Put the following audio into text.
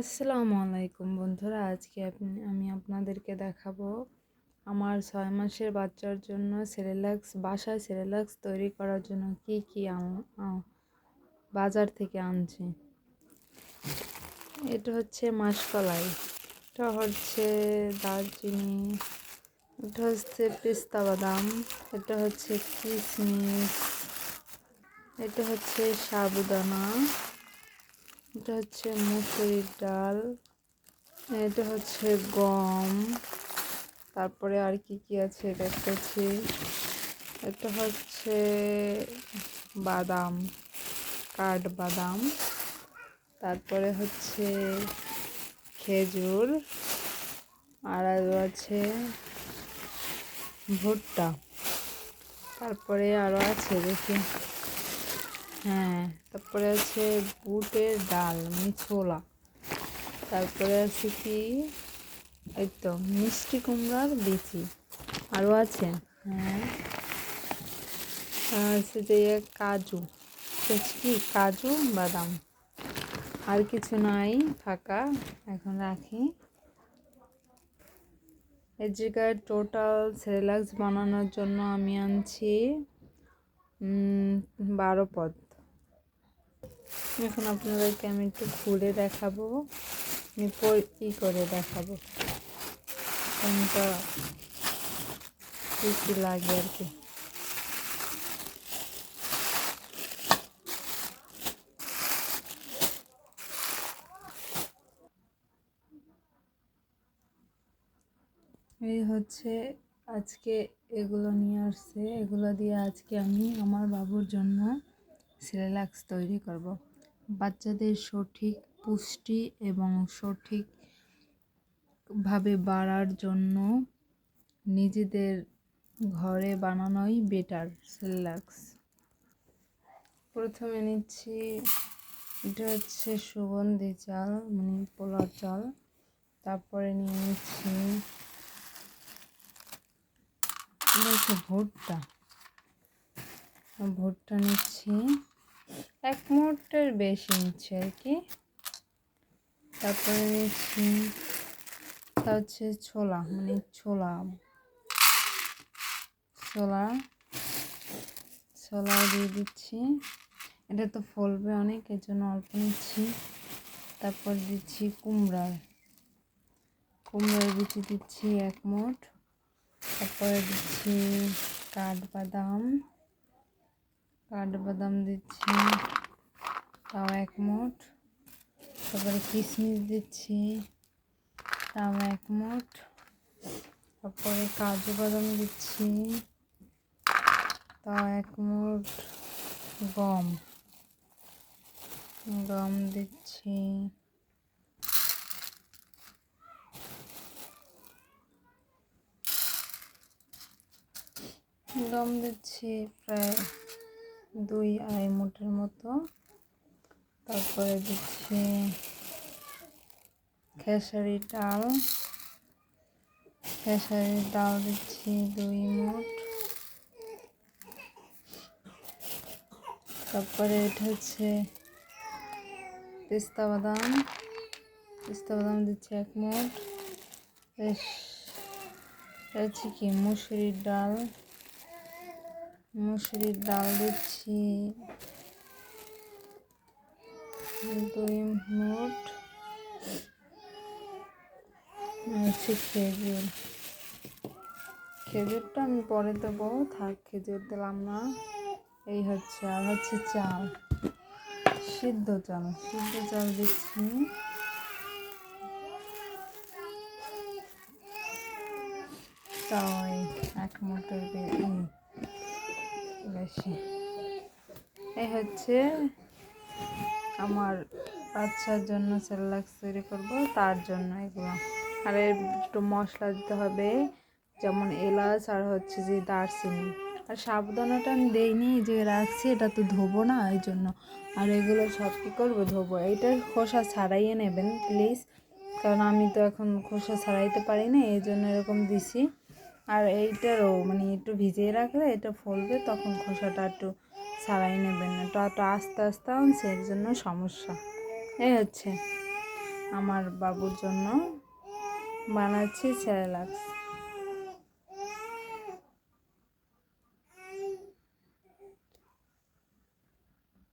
আসসালামু আলাইকুম বন্ধুরা, আজকে আমি আপনাদেরকে দেখাবো আমার ছয় মাসের বাচ্চার জন্য সেরেলাক্স বাসায় সেরেলাক্স তৈরি করার জন্য কি কি বাজার থেকে আনছি। এটা হচ্ছে মাসকলাই, এটা হচ্ছে দারচিনি, এটা হচ্ছে পেস্তা বাদাম, এটা হচ্ছে কিশমিশ এটা হচ্ছে সাবুদানা। এটা হচ্ছে মুসুরির ডাল, এটা হচ্ছে গম, তারপরে আর কি কি আছে দেখতেছি? এটা হচ্ছে বাদাম কাঠ বাদাম তারপরে হচ্ছে খেজুর, আর আরও আছে ভুট্টা, তারপরে আরও আছে দেখি। হ্যাঁ। তারপরে আছে বুটের ডাল মানে ছোলা। তারপরে আছে কি? একদম মিষ্টি কুমড়ার বিচি। আরও আছে? হ্যাঁ। আছে যে কাজু। কি? কাজু বাদাম। আর কিছু নাই ফাঁকা। এখন রাখি। এই জায়গায় টোটাল সেরেলাক্স বানানোর জন্য আমি আনছি বারো পদ। এখন আপনাদেরকে আমি একটু খুলে দেখাবো। ই করে দেখাবো? কোনটা কী কী লাগে আর কি। এই হচ্ছে আজকে এগুলো নিয়ে আসছে। এগুলো দিয়ে আজকে আমি আমার বাবুর জন্য সিরিলাক্স তৈরি করব। বাচ্চাদের সঠিক পুষ্টি এবং সঠিকভাবে বাড়ার জন্য নিজেদের ঘরে বানানোই বেটার সিরিলাক্স প্রথমে নিচ্ছি, এটা হচ্ছে সুগন্ধি চাল মানে পোলাও চাল। তারপরে নিয়ে নিচ্ছি, এটা হচ্ছে ভুট্টা। ভুট্টা নিচ্ছি। বেশি নিচ্ছি আর কি। তারপরে নিচ্ছি তা হচ্ছে ছোলা মানে ছোলা ছোলা ছোলা দিয়ে দিচ্ছি। এটা তো ফলবে অনেক, এর জন্য অল্প নিচ্ছি। তারপর দিচ্ছি কুমড়ার কুমড়ার বিচি দিচ্ছি এক মোট। তারপরে দিচ্ছি কাঠবাদাম কাঠবাদাম দিচ্ছি তাও এক মুঠ তারপরে কিশমিশ দিচ্ছি, তাও এক মুঠ তারপরে কাজু বাদাম দিচ্ছি, তাও এক মুঠ গম গম দিচ্ছি। গম দিচ্ছি প্রায় দুই আড়াই মুঠের মতো। তারপরে দিচ্ছি খেসারি ডাল। খেসারি ডাল দিচ্ছি দুই মুঠ। তারপরে এটা হচ্ছে পেস্তা বাদাম। পেস্তা বাদাম দিচ্ছি এক মুঠ। হচ্ছে কি, মুসুরির ডাল। মুসুরির ডাল দিচ্ছি দুই মুঠ। হচ্ছে খেজুর। খেজুরটা আমি পরে দেবো। থাক, খেজুর দিলাম না। এই হচ্ছে, আর হচ্ছে চাল। সিদ্ধ চাল সিদ্ধ চাল দিচ্ছি। তাও এই এক মোটর বেশি। এই হচ্ছে আমার বাচ্চার জন্য সেরেলাক্স তৈরি করব, তার জন্য এগুলো। আর একটু মশলা দিতে হবে, যেমন এলাচ আর হচ্ছে যে দারচিনি। আর সাবধানটা আমি দেইনি যে রাখছি, এটা তো ধোবো না, এই জন্য। আর এগুলো সব কী করব, ধোবো। এইটার খোসা ছাড়াইয়ে নেবেন, প্লিজ। কারণ আমি তো এখন খোসা ছাড়াইতে পারি না, এই জন্য এরকম দিছি। আর এইটারও মানে একটু ভিজিয়ে রাখলে এটা ফলবে, তখন খোসাটা একটু ছাড়াই নেবেন না। তো একটু আস্তে আস্তে আনছে, এর জন্য সমস্যা। এই হচ্ছে আমার বাবুর জন্য বানাচ্ছি স্যালাক্স